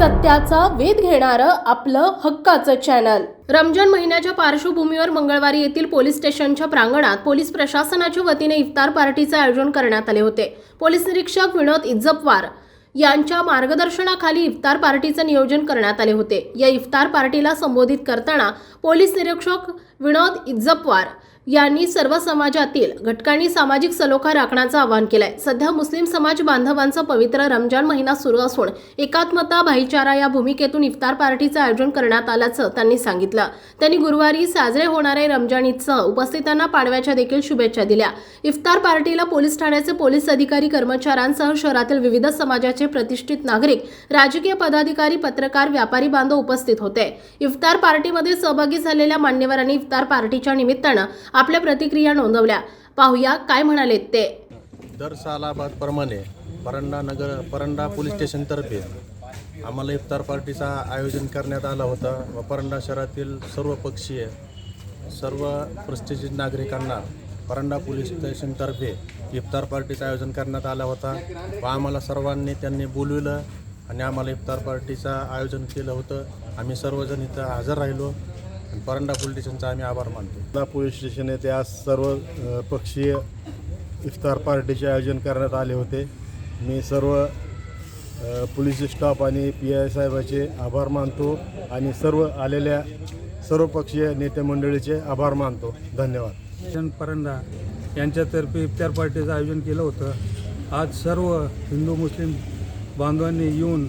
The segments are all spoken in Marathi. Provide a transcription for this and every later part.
सत्याचा वेध घेणारं आपलं हक्काचं चॅनल रमजान महिन्याच्या पार्श्वभूमीवर मंगळवारी येथील पोलीस स्टेशनच्या प्रांगणात पोलीस प्रशासनाच्या वतीने इफ्तार पार्टीचे आयोजन करण्यात आले होते. पोलीस निरीक्षक विनोद इज्जपवार यांच्या मार्गदर्शनाखाली इफ्तार पार्टीचे नियोजन करण्यात आले होते. या इफ्तार पार्टीला संबोधित करताना पोलीस निरीक्षक विनोद इज्जपवार यांनी सर्व समाजातील घटकांनी सामाजिक सलोखा राखण्याचं आवाहन केलंय. सध्या मुस्लिम समाज बांधवांचा पवित्र रमजान महिना सुरू असून एकात्मता भाईचारा या भूमिकेतून इफ्तार पार्टीचं आयोजन करण्यात आल्याचं त्यांनी सांगितलं. त्यांनी गुरुवारी साजरे होणारे रमजान ईदसह उपस्थितांना पाडव्याच्या देखील शुभेच्छा दिल्या. इफ्तार पार्टीला पोलीस ठाण्याचे पोलीस अधिकारी कर्मचाऱ्यांसह शहरातील विविध समाजाचे प्रतिष्ठित नागरिक राजकीय पदाधिकारी पत्रकार व्यापारी बांधव उपस्थित होते. इफ्तार पार्टीमध्ये सहभागी झालेल्या मान्यवरांनी इफ्तार पार्टीच्या निमित्तानं आपल्या प्रतिक्रिया नोंदवल्या. पाहूया काय म्हणाले ते. दर सालाबादप्रमाणे परंडा नगर परंडा पोलीस स्टेशनतर्फे आम्हाला इफ्तार पार्टीचा आयोजन करण्यात आला होता व परंडा शहरातील सर्व पक्षीय सर्व प्रतिष्ठित नागरिकांना परंडा पोलीस स्टेशनतर्फे इफ्तार पार्टीचं आयोजन करण्यात आला होता व आम्हाला सर्वांनी त्यांनी बोलविलं आणि आम्हाला इफ्तार पार्टीचं आयोजन केलं होतं. आम्ही सर्वजण इथं हजर राहिलो. आणि परंडा पोलीस स्टेशनचा आम्ही आभार मानतो. आता पोलीस स्टेशन येथे आज सर्व पक्षीय इफ्तार पार्टीचे आयोजन करण्यात आले होते. मी सर्व पोलीस स्टाफ आणि पी आय साहेबाचे आभार मानतो आणि सर्व आलेल्या सर्व पक्षीय नेते मंडळीचे आभार मानतो. धन्यवाद. किशन परंडा यांच्यातर्फे इफ्तार पार्टीचं आयोजन केलं होतं. आज सर्व हिंदू मुस्लिम बांधवांनी येऊन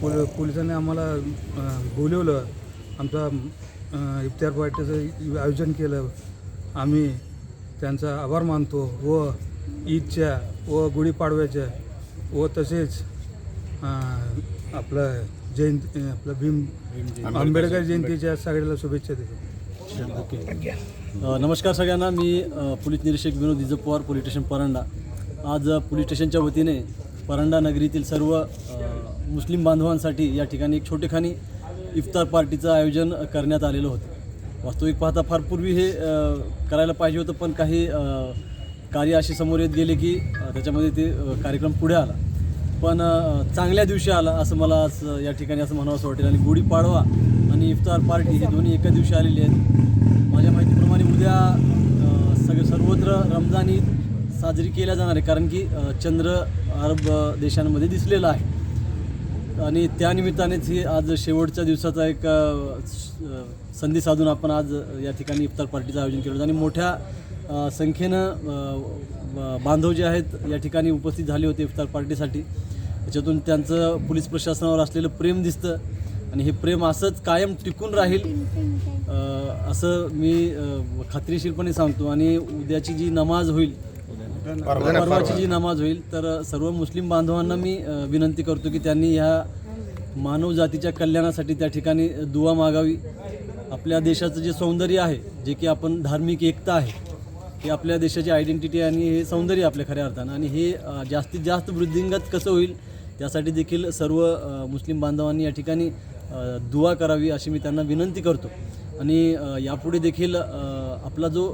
पोल पोलिसांनी आम्हाला बोलवलं. आमचा इफ्तार पार्टीचं आयोजन केलं. आम्ही त्यांचा आभार मानतो. व ईदच्या व गुढीपाडव्याच्या व तसेच आपलं जयंत आपलं भीम आंबेडकर जयंतीच्या सगळ्याला शुभेच्छा देतो. अ, नमस्कार सगळ्यांना. मी पोलीस निरीक्षक विनोद इजप पवार पोलीस स्टेशन परांडा. आज पोलीस स्टेशनच्या वतीने परांडा नगरीतील सर्व मुस्लिम बांधवांसाठी या ठिकाणी एक छोटेखानी इफ्तार पार्टीचं आयोजन करण्यात आलेलं होतं. वास्तविक पाहता फार पूर्वी हे करायला पाहिजे होतं पण काही कार्य असे समोर येत गेले की त्याच्यामध्ये ते कार्यक्रम पुढे आला. पण चांगल्या दिवशी आला असं मला आज या ठिकाणी असं म्हणावं असं वाटेल. आणि गुढीपाडवा आणि इफ्तार पार्टी हे दोन्ही एका दिवशी आलेले आहेत. माझ्या माहितीप्रमाणे उद्या सगळे सर्वत्र रमजान ईद साजरी केल्या जाणार आहे. कारण की चंद्र अरब देशांमध्ये दिसलेला आहे. आणि त्यानिमित्तानेच ही आज शेवटच्या दिवसाचा एक संधी साधून आपण आज या ठिकाणी इफ्तार पार्टीचं आयोजन केलं होतं. आणि मोठ्या संख्येनं बांधव जे आहेत या ठिकाणी उपस्थित झाले होते इफ्तार पार्टीसाठी. त्याच्यातून त्यांचं पोलीस प्रशासनावर असलेलं प्रेम दिसतं आणि हे प्रेम असंच कायम टिकून राहील असं मी खात्रीशीरपणे सांगतो. आणि उद्याची जी नमाज होईल परवाची जी नमाज होईल तर सर्व मुस्लिम बांधवांना मी विनंती करतो की त्यांनी ह्या मानव जातीच्या कल्याणासाठी त्या ठिकाणी दुवा मागावी. आपल्या देशाचं जे सौंदर्य आहे जे की आपण धार्मिक एकता आहे हे आपल्या देशाची आयडेंटिटी आणि हे सौंदर्य आपल्या खऱ्या अर्थानं. आणि हे जास्तीत जास्त वृद्धिंगत कसं होईल त्यासाठी देखील सर्व मुस्लिम बांधवांनी या ठिकाणी दुवा करावी अशी मी त्यांना विनंती करतो. आणि यापुढे देखील आपला जो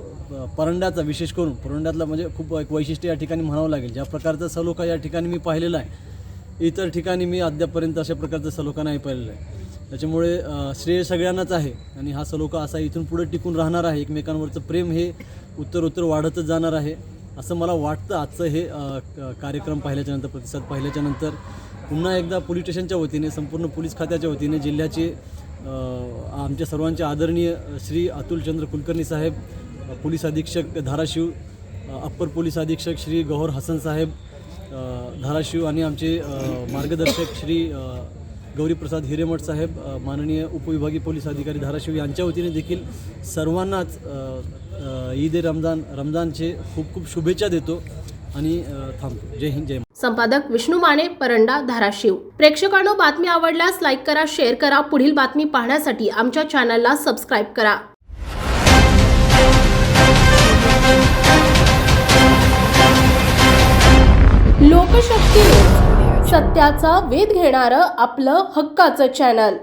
परंड्याचा विशेष करून परंड्यातला म्हणजे खूप एक वैशिष्ट्य या ठिकाणी म्हणावं लागेल. ज्या प्रकारचा सलोखा या ठिकाणी मी पाहिलेला आहे इतर ठिकाणी मी अद्यापर्यंत अशा प्रकारचा सलोखा नाही पाहिलेला आहे. त्याच्यामुळे श्रेय सगळ्यांनाच आहे आणि हा सलोखा असा इथून पुढे टिकून राहणार आहे. एकमेकांवरचं प्रेम हे उत्तर उत्तर वाढतच जाणार आहे. असं मला वाटतं आजचं हे क- कार्यक्रम पाहिल्याच्यानंतर प्रतिसाद पाहिल्याच्यानंतर पुन्हा एकदा पोलीस स्टेशनच्या वतीने संपूर्ण पोलीस खात्याच्या वतीने जिल्ह्याचे आमच्या सर्वांचे आदरणीय श्री अतुलचंद्र कुलकर्णी साहेब पोलीस अधीक्षक धाराशिव अप्पर पोलीस अधीक्षक श्री गौहर हसन साहेब धाराशिव आणि आमचे मार्गदर्शक श्री गौरीप्रसाद हिरेमठ साहेब माननीय उपविभागीय पोलीस अधिकारी धाराशिव यांच्या वतीने देखील सर्वांनाच ईद ए रमजान रमजानचे खूप खूप शुभेच्छा देतो आणि थांबतो. जय हिंद जय संपादक विष्णू माने परंडा धाराशिव. प्रेक्षकांनो बातमी आवडल्यास लाईक करा शेअर करा. पुढील बातमी पाहण्यासाठी आमच्या चॅनलला सबस्क्राईब करा. सत्याचा वेध घेणारं आपलं हक्काचं चॅनल